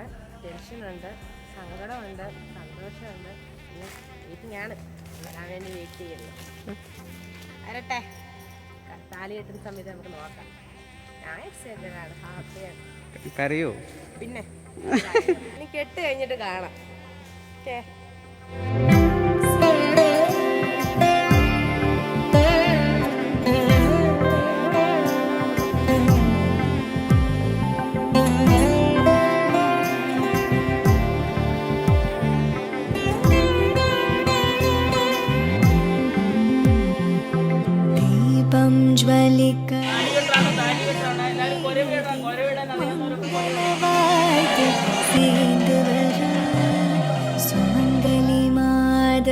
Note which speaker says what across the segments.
Speaker 1: കാത്തിരിപ്പാണ് ടെൻഷനുണ്ട് സങ്കടമുണ്ട് സന്തോഷമുണ്ട്. പിന്നെ വെയിറ്റിംഗാണ് വരാൻ വേണ്ടി വെയിറ്റ് ചെയ്യുന്നു. വരട്ടെ. താലി കെട്ടുന്ന സമയത്ത് നമുക്ക് നോക്കാം. ഞാൻ എക്സൈറ്റഡ് ആണ് ഹാപ്പിയാണ്.
Speaker 2: കരയോ?
Speaker 1: പിന്നെ. കെട്ട് കഴിഞ്ഞിട്ട് കാണാം. ഓക്കേ.
Speaker 3: വലിക്ക சுமங்கலி மாத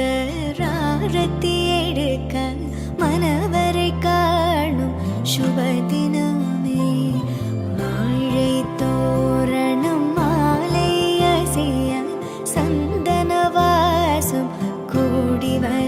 Speaker 3: ராரத்தி எடுக்க மனவரை காணும் சுபதினமே வாழை தோரணம் மாலை அசைய சந்தன வாசம் கூடி வர